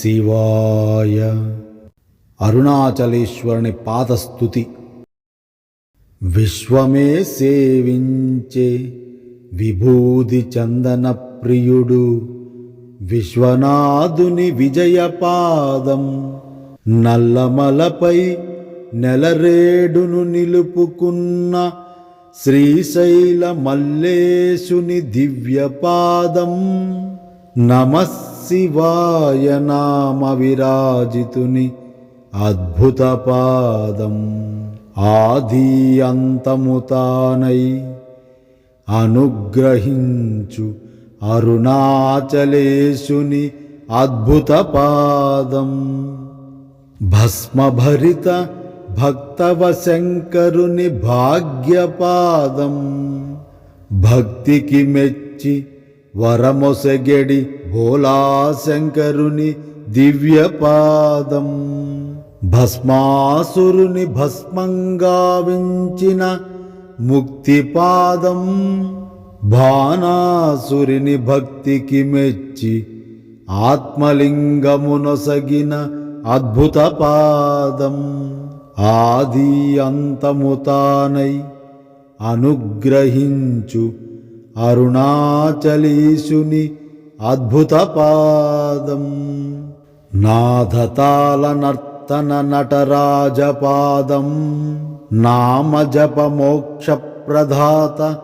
శివాయ. అరుణాచలేశ్వరుని పాదస్థుతి విశ్వమే సేవించే విభూది చందన ప్రియుడు. విశ్వనాథుని విజయపాదం నల్లమలపై నెలరేడును నిలుపుకున్న శ్రీశైల మల్లేశుని దివ్యపాదం శివాయ నామ విరాజితుని అద్భుత పాదం. ఆది అంతముతానై అనుగ్రహించు అరుణాచలేశుని అద్భుత పాదం. భస్మభరిత భక్తవ శంకరుని భాగ్యపాదం. భక్తికి మెచ్చి వరమొసగెడి భోలాశంకరుని దివ్యపాదం భస్మాసురుని భస్మంగావించిన ముక్తిపాదం బాణాసురిని భక్తికి మెచ్చి ఆత్మలింగమునొసగిన అద్భుత పాదం ఆది అంతముతానై అనుగ్రహించు అరుణాచలీశుని అద్భుత పాదం నాథతాల నర్తన నటరాజపాదం నామజపమోక్షప్రధాత మోక్ష ప్రధాత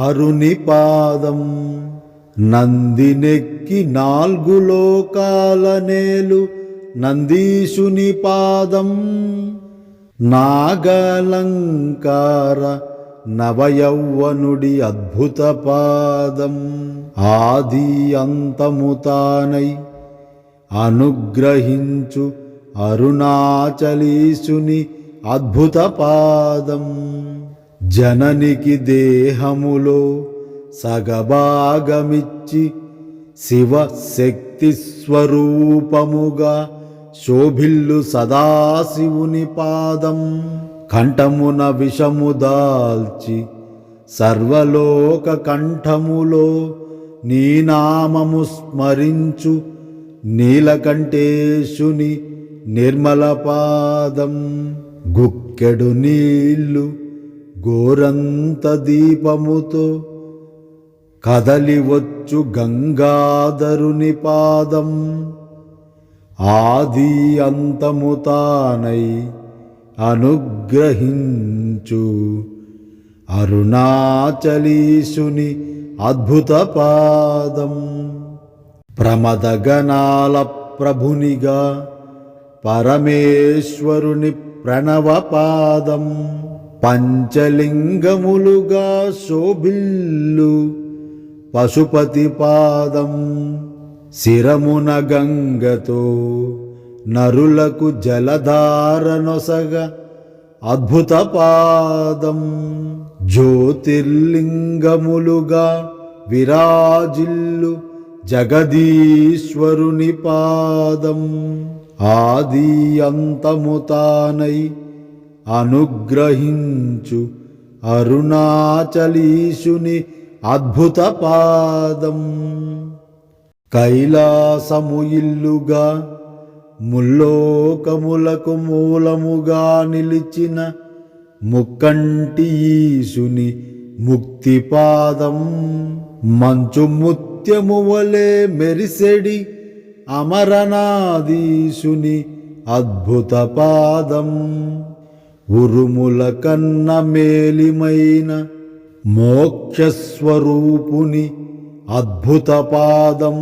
హరుని పాదం నందినెక్కి నాల్గు లోకాల నేలు నందీశుని పాదం. నాగలంకార నవయౌవనుడి అద్భుత పాదం ఆది అంతముతానై అనుగ్రహించు అరుణాచలీసుని అద్భుత పాదం. జననికి దేహములో సగభాగమిచ్చి శివ శక్తి స్వరూపముగా శోభిల్లు సదాశివుని పాదం. కంఠమున విషము దాల్చి సర్వలోక కంఠములో నీ నామము స్మరించు నీలకంఠేశుని నిర్మల పాదం. గుక్కెడు నీళ్ళు గోరంత దీపముతో కదలివచ్చు గంగాధరుని పాదం. ఆది అంతముతానై అనుగ్రహించు. అరుణాచలీసుని అద్భుత పాదం. ప్రమదగణాల ప్రభునిగా పరమేశ్వరుని ప్రణవపాదం పంచలింగములుగా శోభిల్లు పశుపతి పాదం. శిరమున గంగతో నరులకు జలధారనొసగ అద్భుత పాదం. జ్యోతిర్లింగములుగా విరాజిల్లు జగదీశ్వరుని పాదం. ఆది అంతముతానై అనుగ్రహించు అరుణాచలీశుని అద్భుత పాదం. కైలాసము ఇల్లుగా ముల్లోకములకు మూలముగా నిలిచిన ముక్కంటి ఈశుని ముక్తిపాదం. మంచు ముత్యము వలె మెరిసెడి అమరనాదీశుని అద్భుత పాదం. ఉరుముల కన్న మేలిమైన మోక్షస్వరూపుని అద్భుత పాదం.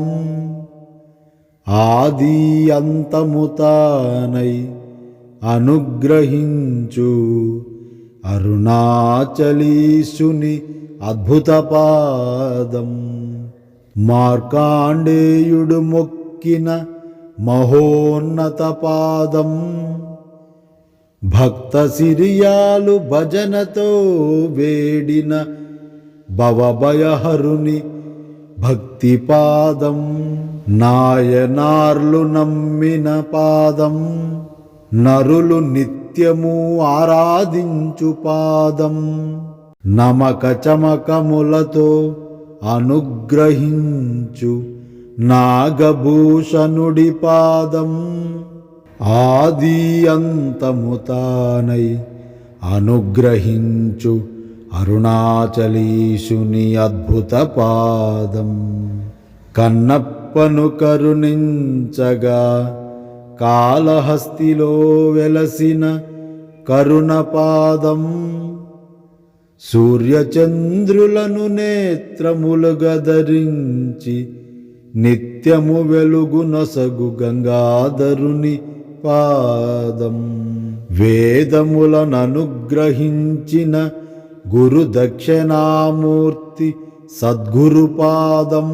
ఆది అంతముతానై అనుగ్రహించు. అరుణాచలీసుని అద్భుత పాదం. మార్కాండేయుడు మొక్కిన మహోన్నత పాదం. భక్త సిరియాలు భజనతో వేడిన భవభయహరుని భక్తి పాదం నాయనార్లు నమ్మిన పాదం నరులు నిత్యము ఆరాధించు పాదం నమక చమకములతో అనుగ్రహించు నాగభూషణుడి పాదం ఆది అంతముతానై అనుగ్రహించు అరుణాచలీశుని అద్భుత పాదం. కన్నప్పను కరుణించగా కాళహస్తిలో వెలసిన కరుణపాదం. సూర్యచంద్రులను నేత్రములుగా ధరించి నిత్యము వెలుగు నొసగు గంగాధరుని పాదం. వేదములను గురు దక్షిణామూర్తి సద్గురుపాదం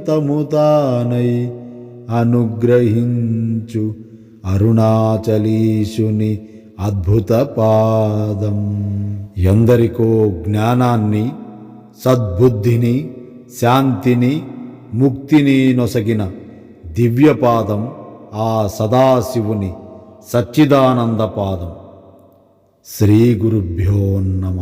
ఆదీయంతముతానై అనుగ్రహించు అరుణాచలీశుని అద్భుత పాదం ఎందరికో జ్ఞానాన్ని సద్బుద్ధిని శాంతిని ముక్తిని నొసగిన దివ్యపాదం ఆ సదాశివుని సచ్చిదానంద పాదం శ్రీ గురుభ్యో నమ.